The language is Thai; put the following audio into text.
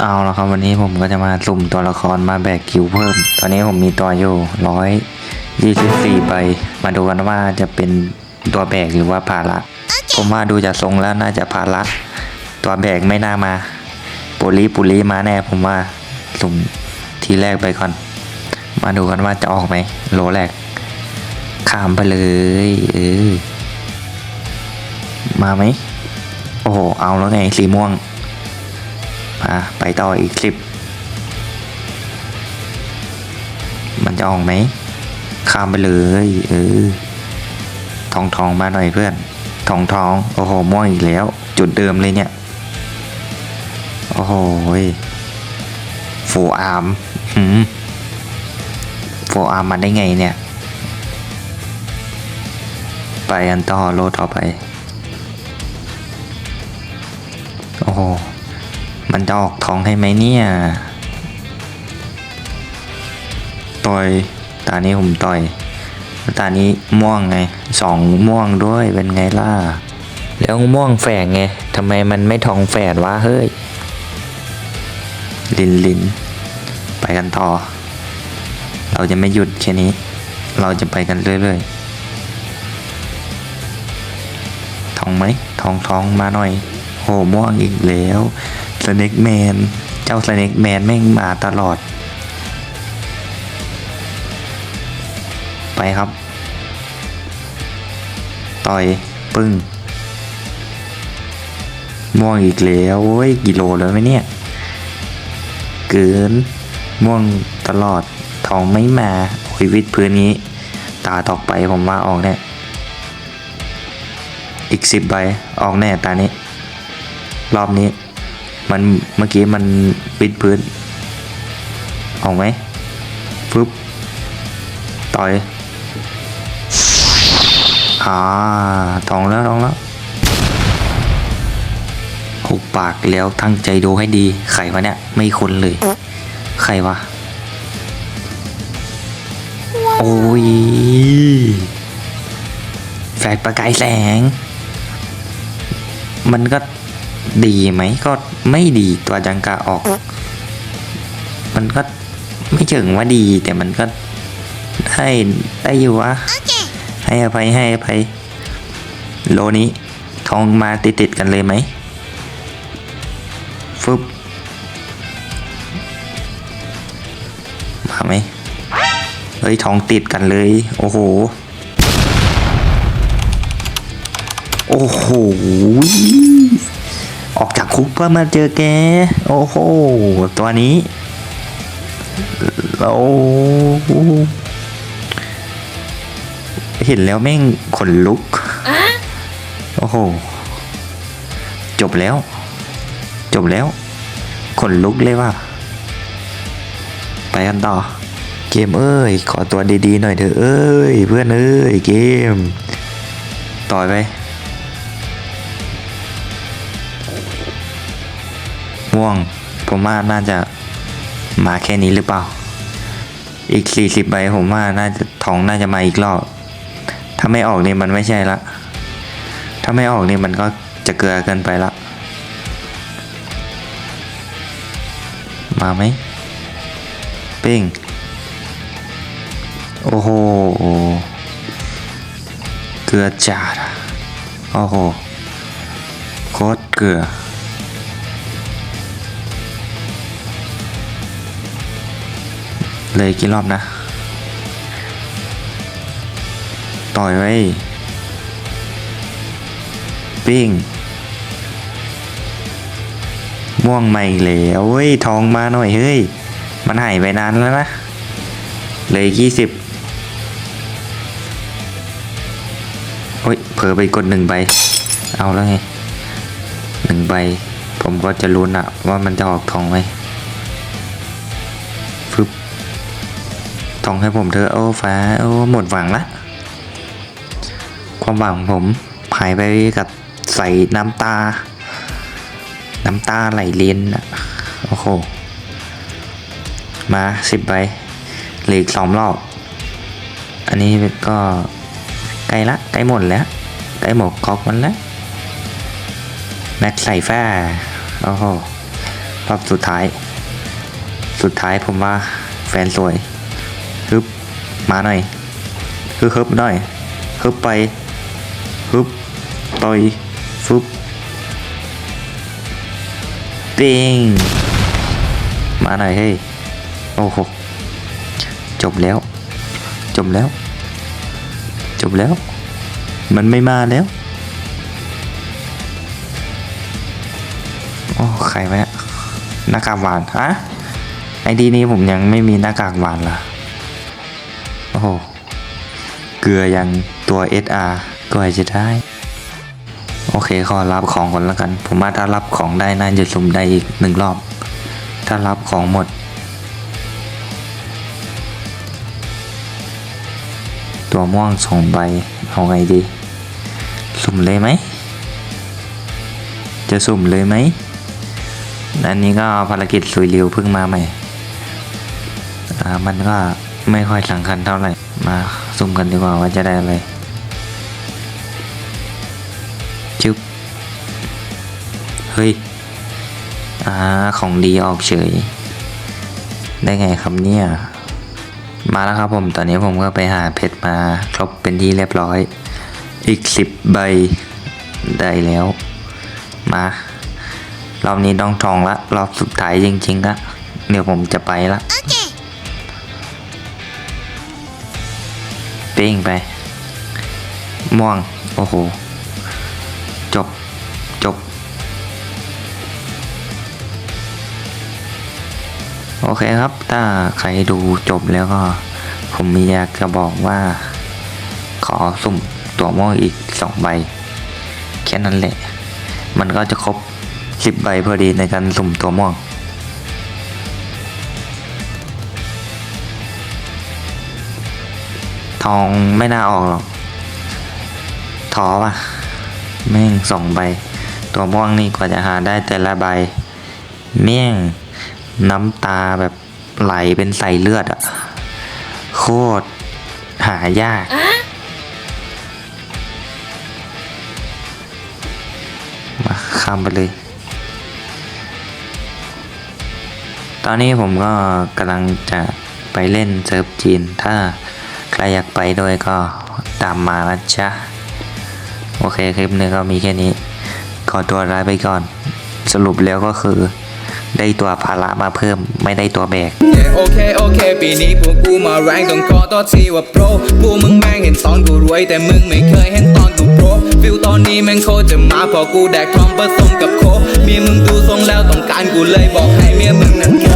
เอาละครับวันนี้ผมก็จะมาสุ่มตัวละครมาแบกคิวเพิ่ม ตอนนี้ผมมีตัวอยู่ร้อยยี่สิบสี่ใบ มาดูกันว่าจะเป็นตัวแบกหรือว่าภาระผมว่าดูจากทรงแล้วน่าจะภาระตัวแบกไม่น่ามา ปุรีปุรีมาแน่ผมว่าสุ่มทีแรกไปก่อน มาดูกันว่าจะออกไหมโลแรก ข้ามไปเลยเออมาไหมโอ้โหเอาแล้วไงสีม่วง มาไปต่ออีกคลิป มันจะออกไหม ข้ามไปเลย เออ ทองทองมาหน่อยเพื่อน ทองทอง โอ้โห ม่วงอีกแล้ว จุดเดิมเลยเนี่ย โอ้โหฟูอาร์มหืมฟูอาร์มมาได้ไงเนี่ย ไปกันต่อโลต่อไป โอ้โห มันจะออกทองให้ไหมเนี่ยต่อยตานี้ผมต่อยตานี้ม่วงไงสองม่วงด้วยเป็นไงล่ะ แล้วม่วงแฝงไงทำไมมันไม่ทองแฝดวะเฮ้ย ลินลินไปกันต่อ เราจะไม่หยุดแค่นี้ เราจะไปกันเรื่อยๆ ทองไหมทองทองมาหน่อยโหม่วงอีกแล้ว สเน็กแมน เจ้าสเน็กแมนแม่งมาตลอด ไปครับ ต่อยปึ้งม่วงอีกแล้วโอ้ยกิโลแล้วไหมเนี่ย เกินม่วงตลอดทองไม่มาโอ้ยวิดพื้นนี้ ตาตอกไปผมว่าออกแน่อีกสิบใบออกแน่ตานี้ รอบนี้ มันเมื่อกี้มันปิดพื้นออกไหมปึ๊บต่อยอ่าทองแล้วทองแล้วหุบปากแล้วตั้งใจดูให้ดีใครวะเนี่ย ไม่คนเลยใครวะ โอ้ย แฟกประกายแสง มันก็ ดีไหมก็ไม่ดีตัวจังกาออก มันก็ไม่เชิงว่าดีแต่มันก็ได้ได้อยู่วะให้อภัยให้อภัยโลนี้ทองมาติดติดกันเลยไหมฟึบมาไหมเฮ้ยทองติดกันเลย โอ้โห โอ้โห คุกเพื่อมาเจอแก โอ้โห ตัวนี้โอ้โหเห็นแล้วแม่งขนลุก โอ้โห จบแล้ว จบแล้ว ขนลุกเลยว่ะ ไปกันต่อ เกมเอ้ย ขอตัวดีๆหน่อยเถอะเอ้ย เพื่อนเอ้ย เกม ต่อยไป ม่วง ผมว่าน่าจะมาแค่นี้หรือเปล่า อีกสี่สิบใบผมว่าน่าจะทองน่าจะมาอีกรอบ ถ้าไม่ออกนี่มันไม่ใช่ละ ถ้าไม่ออกนี่มันก็จะเกลือเกินไปละ มาไหมเป้งโอ้โห เกลือจัดโอ้โห โคตรเกลือ เลยกี่รอบนะ ต่อยไว้ ปิ้ง ม่วงใหม่แล้วเฮ้ย ทองมาหน่อย เฮ้ย มันหายไปนานแล้วนะ เลยยี่สิบโอ้ย เผลอไปกดหนึ่งใบ เอาแล้วไงหนึ่งใบ ผมก็จะลุ้นอะว่ามันจะออกทองไหม ทองให้ผมเถอะโอ้ฟ้าโอ้หมดหวังละความหวังของผมหายไปกับใส่น้ำตา น้ำตาไหลเลียนอะโอ้โห มาสิบใบเหลืออีกสองรอบ อันนี้ก็ใกล้ละใกล้หมดแล้วใกล้หมดก๊อกมันแล้วแม็กใส่ฟ้าโอ้โหรอบสุดท้าย สุดท้ายผมว่าแฟนสวย มาหน่อยฮึบฮึบหน่อยฮึบไปฮึบต่อยฟึบปิงมาหน่อยเฮ้ยโอ้โหจบแล้ว จบแล้ว จบแล้ว มันไม่มาแล้วโอ้ใครวะเนี่ยหน้ากากหวานฮะไอดีนี้ผมยังไม่มีหน้ากากหวานล่ะ โอ้โห เกลือยังตัว SR ตัวจะได้ โอเคขอรับของก่อนแล้วกัน ผมว่าถ้ารับของได้น่าจะสุ่มได้อีกหนึ่งรอบ ถ้ารับของหมด ตัวม่วงสองใบเอาไงดี สุ่มเลยไหม จะสุ่มเลยไหมอันนี้ก็ภารกิจสุยเรียวเพิ่งมาใหม่ มันก็ ไม่ค่อยสำคัญเท่าไหร่ มาสุ่มกันดีกว่าว่าจะได้อะไรจึ๊บเฮ้ย อ่า ของดีออกเฉย ได้ไงครับเนี่ย มาแล้วครับผม ตอนนี้ผมก็ไปหาเพชรมาครบเป็นที่เรียบร้อย อีกสิบใบได้แล้ว มารอบนี้ต้องทองละ รอบสุดท้ายจริงๆละเดี๋ยวผมจะไปละ ป้งไป ม่วง โอ้โห จบ จบ โอเคครับ ถ้าใครดูจบแล้วก็ ผมมีอยากจะบอกว่า ขอสุ่มตัวม่วงอีกสองใบ แค่นั้นแหละ มันก็จะครบสิบใบพอดีในการสุ่มตัวม่วง ทองไม่น่าออกหรอกท้อป่ะแม่งสองใบ ตัวม่วงนี่กว่าจะหาได้แต่ละใบ เมี่ยงน้ำตาแบบไหลเป็นใสเลือดอะโคตรหายาก มาข้ามไปเลย ตอนนี้ผมก็กำลังจะไปเล่นเซิร์ฟจีนถ้า ใครอยากไปด้วยก็ตามมานะจ๊ะ โอเคคลิปนี้ก็มีแค่นี้ ขอตัวลาไปก่อน สรุปแล้วก็คือได้ตัวภาระมาเพิ่มไม่ได้ตัวแบก โอเค โอเค ปีนี้พวกกูมาแรงต้องขอตัวทีว่าโปรพวกมึงแม่งเห็นตอนกูรวย แต่มึงไม่เคยเห็นตอนกูโปรฟิลตอนนี้แม่งโคจะมาพอกูแดกทองผสมกับโคเมียมึงดูทรงแล้วต้องการกูเลยบอกให้เมียมึงนั้นโค